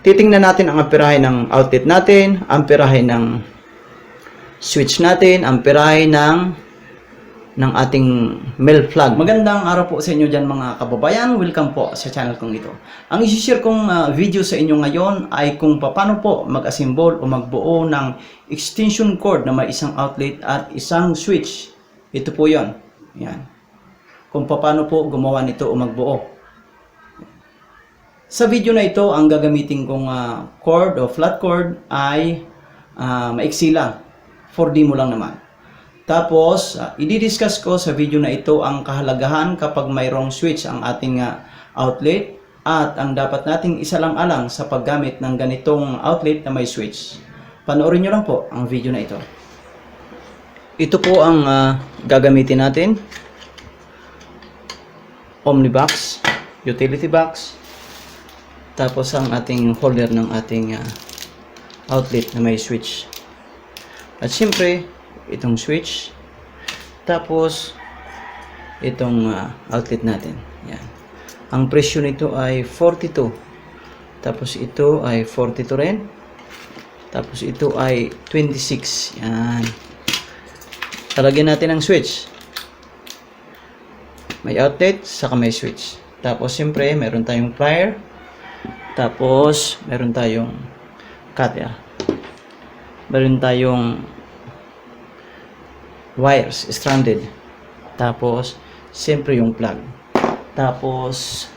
titingnan natin ang amperahe ng outlet natin, amperahe ng switch natin, amperahe ng ng ating mail plug. Magandang araw po sa inyo dyan mga kababayan. Welcome po sa channel kong ito. Ang isi-share kong ah, video sa inyo ngayon ay kung paano po mag-assemble o magbuo ng extension cord na may isang outlet at isang switch. Ito po yon. Yan. Kung paano po gumawa nito o magbuo. Sa video na ito, ang gagamitin kong ah, cord o flat cord ay ah, maiksi lang. 4D mo lang naman. Tapos, uh, i-discuss ko sa video na ito ang kahalagahan kapag mayroong switch ang ating ah, outlet at ang dapat nating isalang-alang sa paggamit ng ganitong outlet na may switch. Panoorin nyo lang po ang video na ito. Ito po ang ah, gagamitin natin. Omnibox, utility box, tapos ang ating holder ng ating ah, outlet na may switch. At siyempre, itong switch. Tapos, itong ah, outlet natin. Yan. Ang presyo nito ay 42. Tapos ito ay 42 rin. Tapos ito ay 26. Yan. Talagyan natin ang switch. May outlet, saka may switch. Tapos siyempre, meron tayong plier. Tapos, meron tayong cutter. Meron tayong wires stranded. Tapos, siyempre yung plug. Tapos,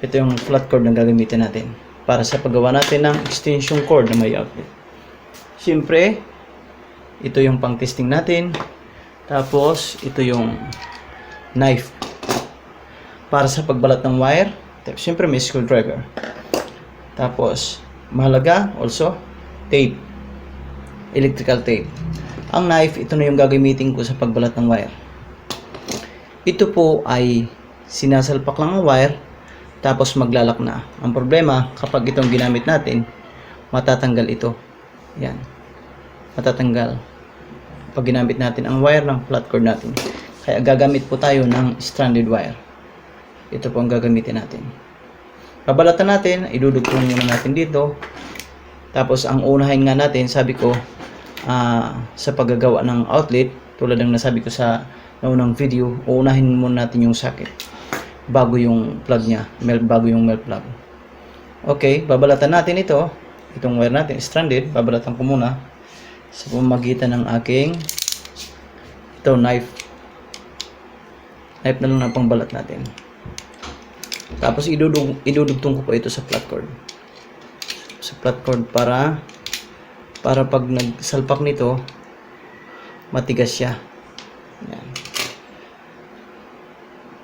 ito yung flat cord na gagamitin natin para sa paggawa natin ng extension cord na may outlet. Siyempre, ito yung pang testing natin. Tapos, ito yung knife para sa pagbalat ng wire. Siyempre may screwdriver. Tapos, mahalaga also, tape. Electrical tape. Ang knife, ito na yung gagamitin ko sa pagbalat ng wire. Ito po ay sinasalpak lang ang wire, tapos maglalak na. Ang problema, kapag itong ginamit natin, matatanggal ito. Yan. Matatanggal. Pag ginamit natin ang wire ng flat cord natin. Kaya gagamit po tayo ng stranded wire. Ito po ang gagamitin natin. Babalatan natin, idudugtong muna natin dito. Tapos ang unahin nga natin, sabi ko, ah, sa paggagawa ng outlet, tulad ng nasabi ko sa naunang video, uunahin muna natin yung socket bago yung plug niya, mel bago yung mel plug. Okay, babalatan natin ito, itong wire natin, stranded, babalatan ko muna sa pamamagitan ng aking ito, knife. Knife na lang ang pangbalat natin. Tapos idudug idudugtong ko po ito sa flat cord. Sa flat cord para para pag nagsalpak nito matigas siya. Yan.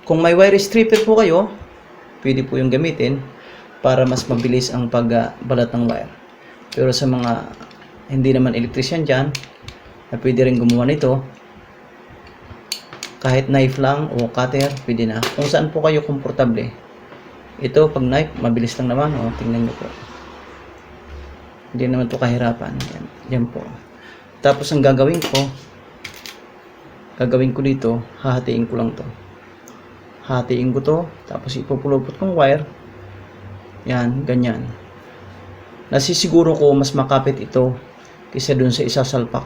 Kung may wire stripper po kayo, pwede po yung gamitin para mas mabilis ang pagbalat ng wire. Pero sa mga hindi naman electrician dyan, na pwede rin gumawa nito, kahit knife lang o cutter, pwede na. Kung saan po kayo komportable. Ito, pag knife, mabilis lang naman. O, tingnan nyo po. Hindi naman to kahirapan. Yan, yan po. Tapos, ang gagawin ko, gagawin ko dito, hahatiin ko lang to. Hahatiin ko to, tapos ipupulupot kong wire. Yan, ganyan. Nasisiguro ko mas makapit ito kaysa dun sa isasalpak.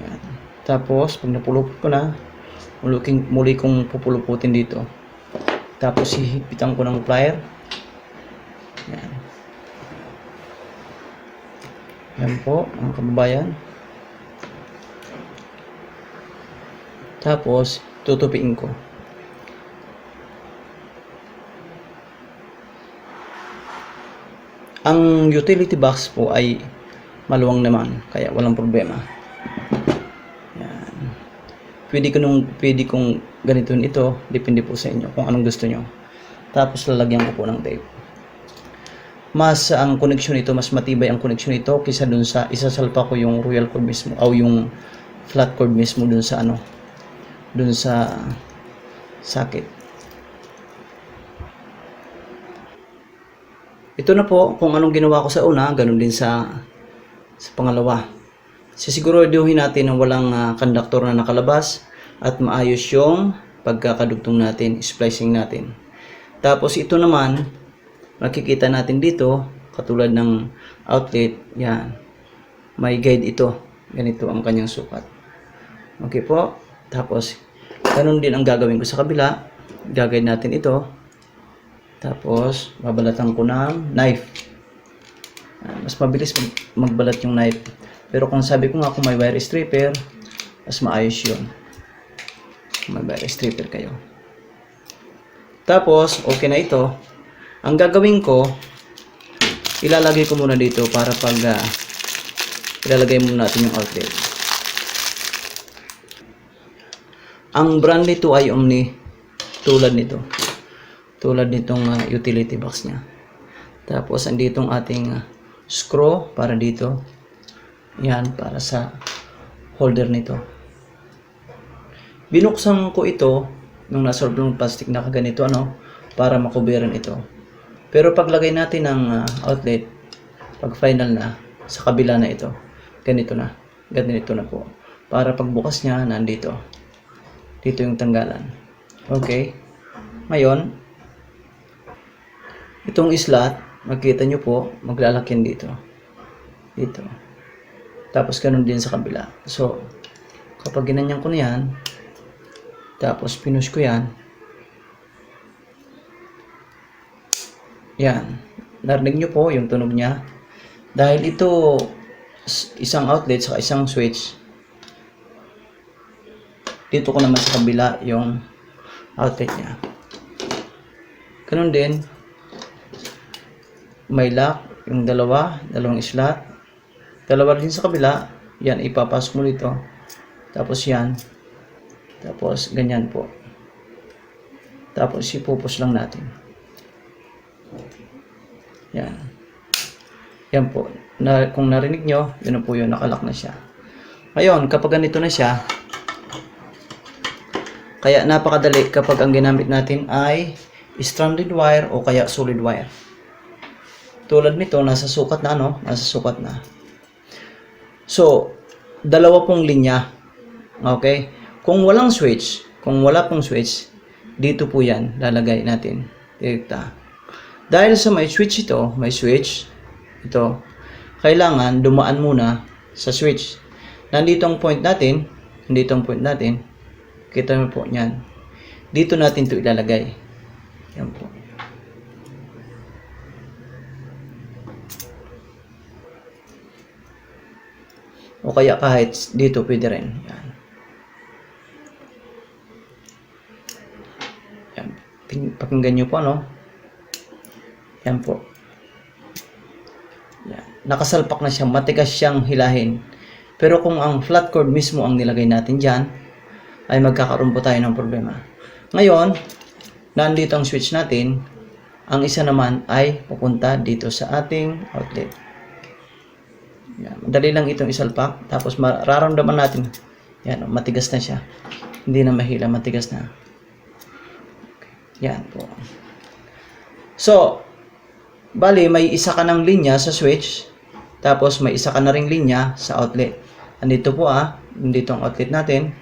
Yan. Tapos, pag napulupot ko na, muli, muli kong pupuluputin dito. Tapos, hihipitan ko ng plier. Yan. Yan po, mga kababayan. Tapos, tutupiin ko. Ang utility box po ay maluwang naman, kaya walang problema. Yan. Pwede ko nung pwede kong ganito ito, depende po sa inyo kung anong gusto nyo. Tapos lalagyan ko po ng tape. Mas ang connection nito, mas matibay ang connection nito kaysa dun sa isasalpa ko yung royal cord mismo o yung flat cord mismo dun sa ano dun sa socket. Ito na po kung anong ginawa ko sa una, ganun din sa sa pangalawa. Sisiguraduhin natin na walang ah, conductor na nakalabas at maayos yung pagkakadugtong natin, splicing natin. Tapos ito naman, makikita natin dito, katulad ng outlet, yan, may guide ito. Ganito ang kanyang sukat. Okay po. Tapos, ganun din ang gagawin ko sa kabila. Gagawin natin ito. Tapos, babalatan ko ng knife. Mas mabilis mag- magbalat yung knife. Pero kung sabi ko nga kung may wire stripper, mas maayos yun. Kung May wire stripper kayo. Tapos, okay na ito. Ang gagawin ko, ilalagay ko muna dito para pag ah, ilalagay muna natin yung outlet. Ang brand nito ay Omni. Tulad nito. Tulad nitong ah, utility box niya. Tapos, andito ang ating ah, screw para dito. Yan, para sa holder nito. Binuksan ko ito nung nasa ng plastic na kaganito ano para makuberan ito. Pero paglagay natin ng ah, outlet, pag final na, sa kabila na ito, ganito na. Ganito na po. Para pagbukas niya, nandito. Dito yung tanggalan. Okay. Ngayon, itong slot, makita nyo po, maglalakyan dito. Dito. Tapos ganun din sa kabila. So, kapag ginanyan ko na yan, tapos pinush ko yan, yan. Narinig nyo po yung tunog niya. Dahil ito, isang outlet sa isang switch, dito ko naman sa kabila yung outlet niya. Ganun din, may lock, yung dalawa, dalawang slot. Dalawa din sa kabila, yan, ipapasok mo dito. Tapos yan, tapos ganyan po. Tapos ipupus lang natin. Yan. Yan po. Na, kung narinig nyo, yun po yun, nakalock na siya. Ngayon, kapag ganito na siya, kaya napakadali kapag ang ginamit natin ay stranded wire o kaya solid wire. Tulad nito, nasa sukat na ano, nasa sukat na. So, dalawa pong linya. Okay? Kung walang switch, kung wala pong switch, dito po yan, lalagay natin. Direkta. Dahil sa may switch ito, may switch, ito, kailangan dumaan muna sa switch. Nandito ang point natin, nandito ang point natin, kita mo po yan. Dito natin to ilalagay. Yan po. O kaya kahit dito pwede rin. Yan. Yan. Ting- Pakinggan nyo po, no? Yan po. Yan. Nakasalpak na siya. Matigas siyang hilahin. Pero kung ang flat cord mismo ang nilagay natin dyan, ay magkakaroon po tayo ng problema. Ngayon, nandito ang switch natin. Ang isa naman ay pupunta dito sa ating outlet. Yan. Madali lang itong isalpak. Tapos mararamdaman natin, yan, matigas na siya. Hindi na mahila, matigas na. Yan po. So, bali, may isa ka ng linya sa switch. Tapos may isa ka na ring linya sa outlet. Andito po ah, andito ang outlet natin.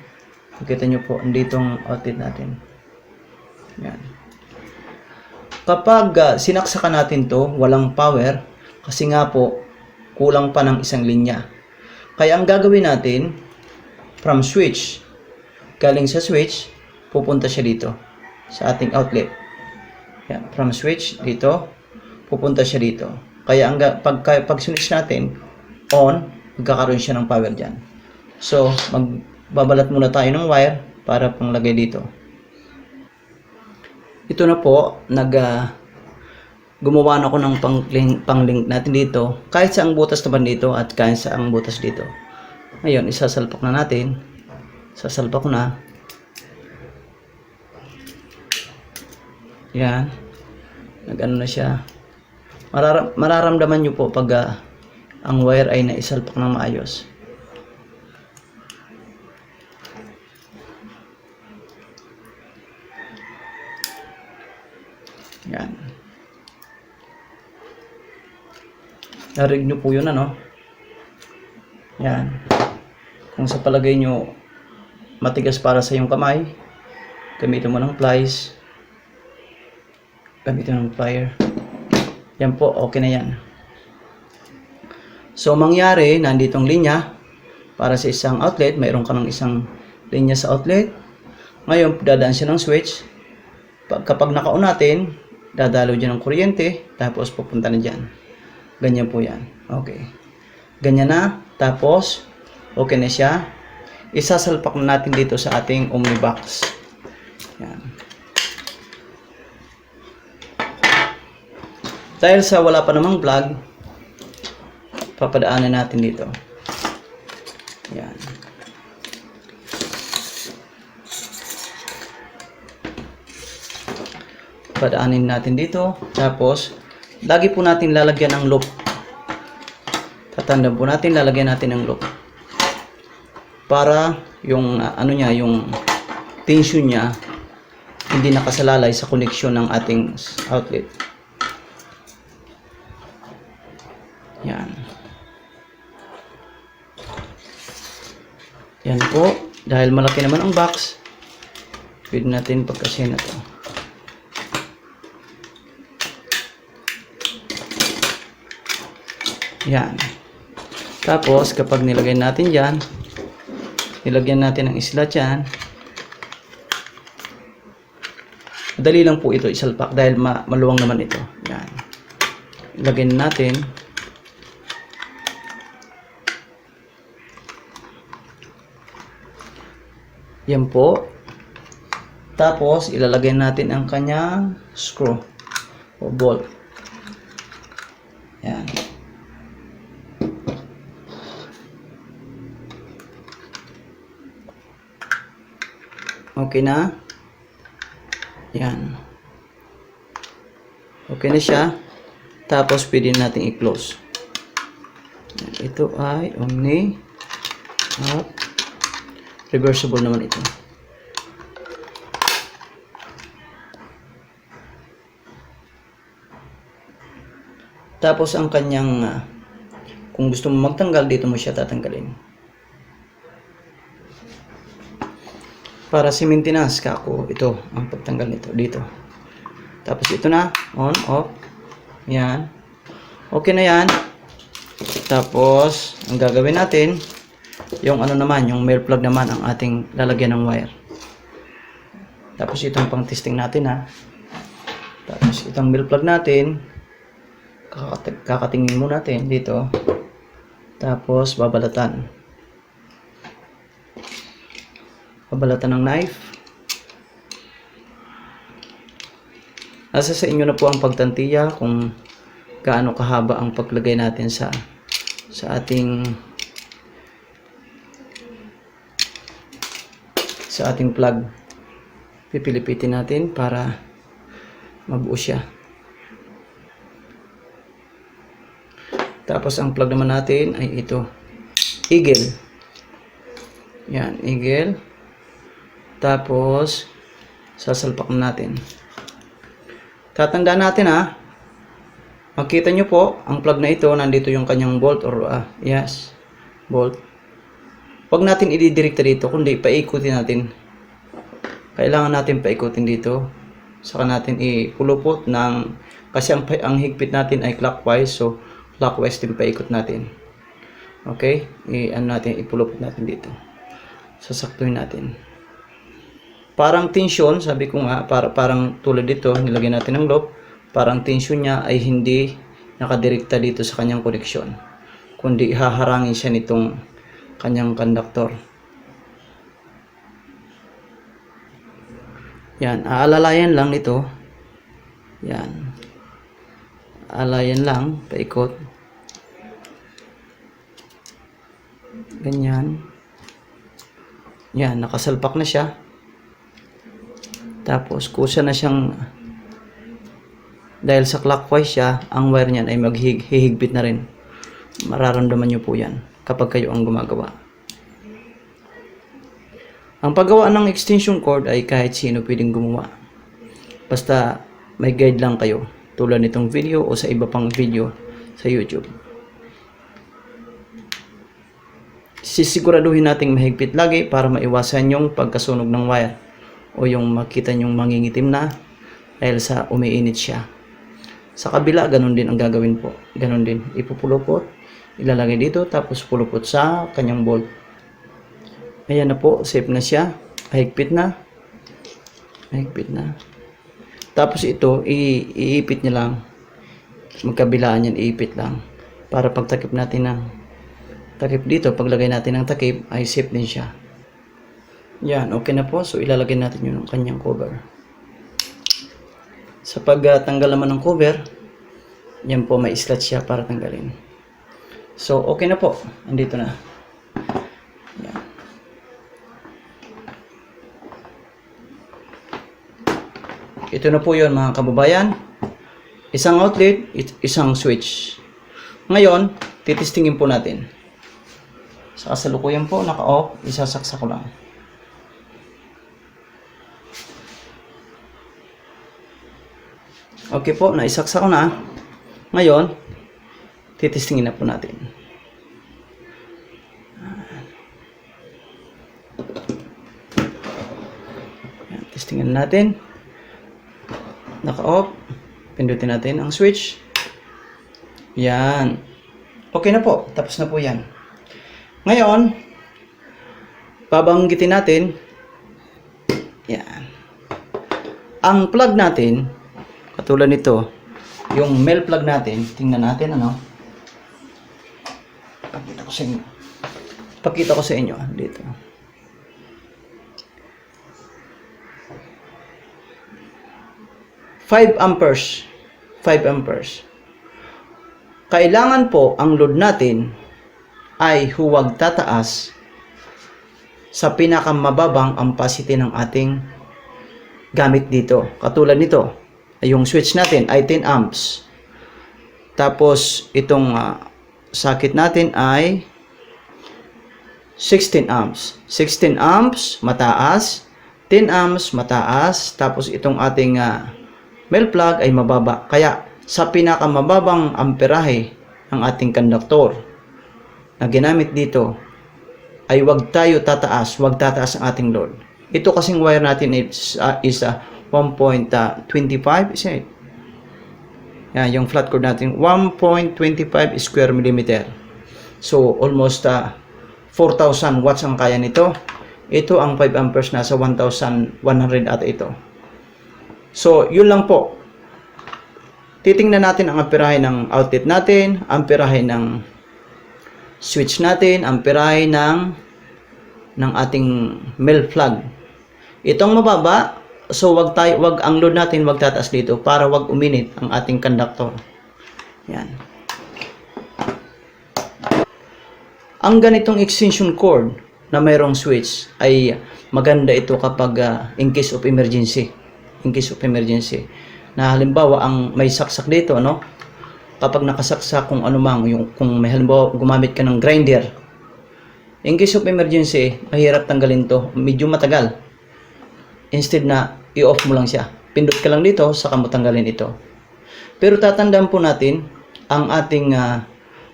Makita nyo po, andito ang outlet natin. Yan. Kapag uh, sinaksakan natin to, walang power, kasi nga po, kulang pa ng isang linya. Kaya ang gagawin natin, from switch, galing sa switch, pupunta siya dito, sa ating outlet. Yan, from switch, dito, pupunta siya dito. Kaya ang pag, pag switch natin, on, magkakaroon siya ng power dyan. So, magbabalat muna tayo ng wire para panglagay dito. Ito na po, nag ah, gumawa na ako ng pang-link, pang-link natin dito. Kahit sa ang butas naman dito at kahit sa ang butas dito. Ngayon, isasalpak na natin. Sasalpak na. Yan. Nag-ano na siya. Mararam mararamdaman nyo po pag ah, ang wire ay naisalpak ng maayos. Yan. Narinig nyo po yun ano? Yan. Kung sa palagay nyo matigas para sa iyong kamay, gamitin mo ng plies. Gamitin ng plier. Yan po, okay na yan. So, mangyari, nanditong linya, para sa isang outlet, mayroon ka ng isang linya sa outlet. Ngayon, dadaan siya ng switch. Pag, kapag naka-on natin, dadalo dyan ng kuryente, tapos pupunta na dyan. Ganyan po yan. Okay. Ganyan na. Tapos, okay na siya. Isasalpak na natin dito sa ating Omnibox. Yan. Dahil sa wala pa namang plug, papadaanan natin dito. Yan. Padaanin natin dito. Tapos, lagi po natin lalagyan ng loop. Tatandaan po natin, lalagyan natin ng loop. Para yung ah, ano niya, yung tension niya hindi nakasalalay sa koneksyon ng ating outlet. Yan. Yan po. Dahil malaki naman ang box, pwede natin pagkasya na to. Yan. Tapos, kapag nilagay natin dyan, nilagyan natin ng isla dyan, madali lang po ito isalpak dahil ma maluwang naman ito. Yan. Ilagay natin. Yan po. Tapos, ilalagay natin ang kanyang screw o bolt. Yan. Okay na. Yan. Okay na siya. Tapos, pwede natin i-close. Ito ay Omni. At reversible naman ito. Tapos ang kanyang ah, kung gusto mo magtanggal dito mo siya tatanggalin. Para si maintenance ka ako ito ang pagtanggal nito dito. Tapos ito na on off. Yan. Okay na yan. Tapos ang gagawin natin yung ano naman, yung male plug naman ang ating lalagyan ng wire. Tapos itong pang testing natin ha. Tapos itong male plug natin, kakat- kakatingin mo natin dito. Tapos babalatan. Babalatan ng knife. Nasa sa inyo na po ang pagtantiya kung gaano kahaba ang paglagay natin sa sa ating sa ating plug. Pipilipitin natin para mabuo siya. Tapos ang plug naman natin ay ito. Eagle. Yan, eagle. Tapos sasalpak na natin. Tatandaan natin ha. Makita nyo po, ang plug na ito, nandito yung kanyang bolt or ah, yes, bolt. Huwag natin ididirekta dito, kundi paikutin natin. Kailangan natin paikutin dito. Saka natin ipulupot ng, kasi ang, ang higpit natin ay clockwise, so clockwise din paikot natin. Okay? I, ano natin, ipulupot natin dito. Sasaktuhin natin. Parang tension, sabi ko nga, para, parang tulad dito, nilagyan natin ng loop, parang tension niya ay hindi nakadirekta dito sa kanyang koneksyon. Kundi haharangin siya nitong kanyang conductor. Yan, aalalayan lang nito. Yan. Aalayan lang, paikot. Ganyan. Yan, nakasalpak na siya. Tapos, kusa na siyang dahil sa clockwise siya, ang wire niyan ay maghihigpit na rin. Mararamdaman niyo po yan kapag kayo ang gumagawa. Ang paggawa ng extension cord ay kahit sino pwedeng gumawa. Basta may guide lang kayo tulad nitong video o sa iba pang video sa YouTube. Sisiguraduhin nating mahigpit lagi para maiwasan yung pagkasunog ng wire o yung makita nyong mangingitim na dahil sa umiinit siya. Sa kabila, ganun din ang gagawin po. Ganun din. Ipupulupot, ilalagay dito, tapos pulupot sa kanyang bolt. Ayan na po, safe na siya. Higpit na. Higpit na. Tapos ito, iipit niya lang. Magkabilaan yan, iipit lang. Para pag takip natin ng takip dito, paglagay natin ng takip, ay safe din siya. Yan, okay na po. So, ilalagay natin yun ng kanyang cover. Sa pagtanggal naman ng cover, yan po, may slot siya para tanggalin. So, okay na po. Andito na. Yan. Ito na po yun mga kababayan. Isang outlet, isang switch. Ngayon, titistingin po natin. Sa kasalukuyan po, naka-off, isasaksak ko lang. Okay po, naisaksak ko na. Ngayon, titistingin na po natin. Yan, testingin natin. Naka-off. Pindutin natin ang switch. Yan. Okay na po. Tapos na po yan. Ngayon, babanggitin natin. Yan. Ang plug natin, katulad nito, yung male plug natin, tingnan natin ano. Pakita ko sa inyo. Pakita ko sa inyo ah, dito. Five amperes. 5 amperes. Kailangan po ang load natin ay huwag tataas sa pinakamababang ampacity ng ating gamit dito. Katulad nito, yung switch natin ay 10 amps. Tapos itong ah, socket natin ay 16 amps. 16 amps mataas, 10 amps mataas, tapos itong ating ah, male plug ay mababa. Kaya sa pinakamababang amperahe ng ating conductor na ginamit dito ay wag tayo tataas, wag tataas ang ating load. Ito kasing wire natin is, uh, is uh, 1.25 is it? Yan, yung flat cord natin 1.25 square millimeter. So almost uh, 4,000 watts ang kaya nito. Ito ang 5 amperes nasa 1,100 ata ito. So yun lang po. Titingnan natin ang amperahe ng outlet natin, amperahe ng switch natin, amperahe ng ng ating male plug. Itong mababa, so wag tayo wag ang load natin wag tataas dito para wag uminit ang ating conductor. Yan. Ang ganitong extension cord na mayroong switch ay maganda ito kapag ah, in case of emergency. In case of emergency. Na halimbawa ang may saksak dito, no? Kapag nakasaksak kung ano mang, yung, kung may halimbawa gumamit ka ng grinder, in case of emergency, mahirap tanggalin to. Medyo matagal. Instead na i-off mo lang siya. Pindot ka lang dito, saka mo tanggalin ito. Pero tatandaan po natin, ang ating ah,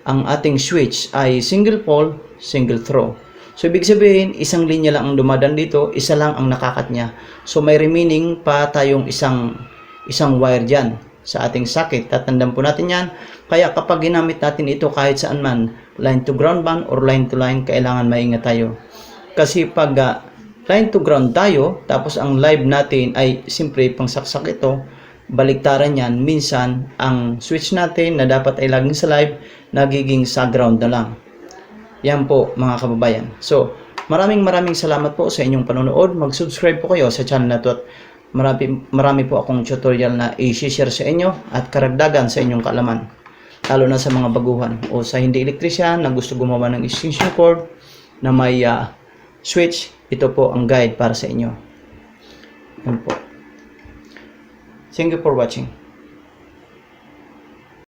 ang ating switch ay single pole, single throw. So ibig sabihin, isang linya lang ang dumadaan dito, isa lang ang nakakat niya. So may remaining pa tayong isang isang wire diyan sa ating socket. Tatandaan po natin 'yan. Kaya kapag ginamit natin ito kahit saan man, line to ground man or line to line, kailangan maingat tayo. Kasi pag ah, line to ground tayo, tapos ang live natin ay simpre pangsaksak ito, baliktaran yan, minsan ang switch natin na dapat ay laging sa live, nagiging sa ground na lang. Yan po mga kababayan. So, maraming maraming salamat po sa inyong panonood. Mag-subscribe po kayo sa channel na to at marami, marami po akong tutorial na i-share sa inyo at karagdagan sa inyong kaalaman. Lalo na sa mga baguhan o sa hindi elektrisyan na gusto gumawa ng extension cord na may ah, switch. Ito po ang guide para sa inyo. Yan po. Thank you for watching.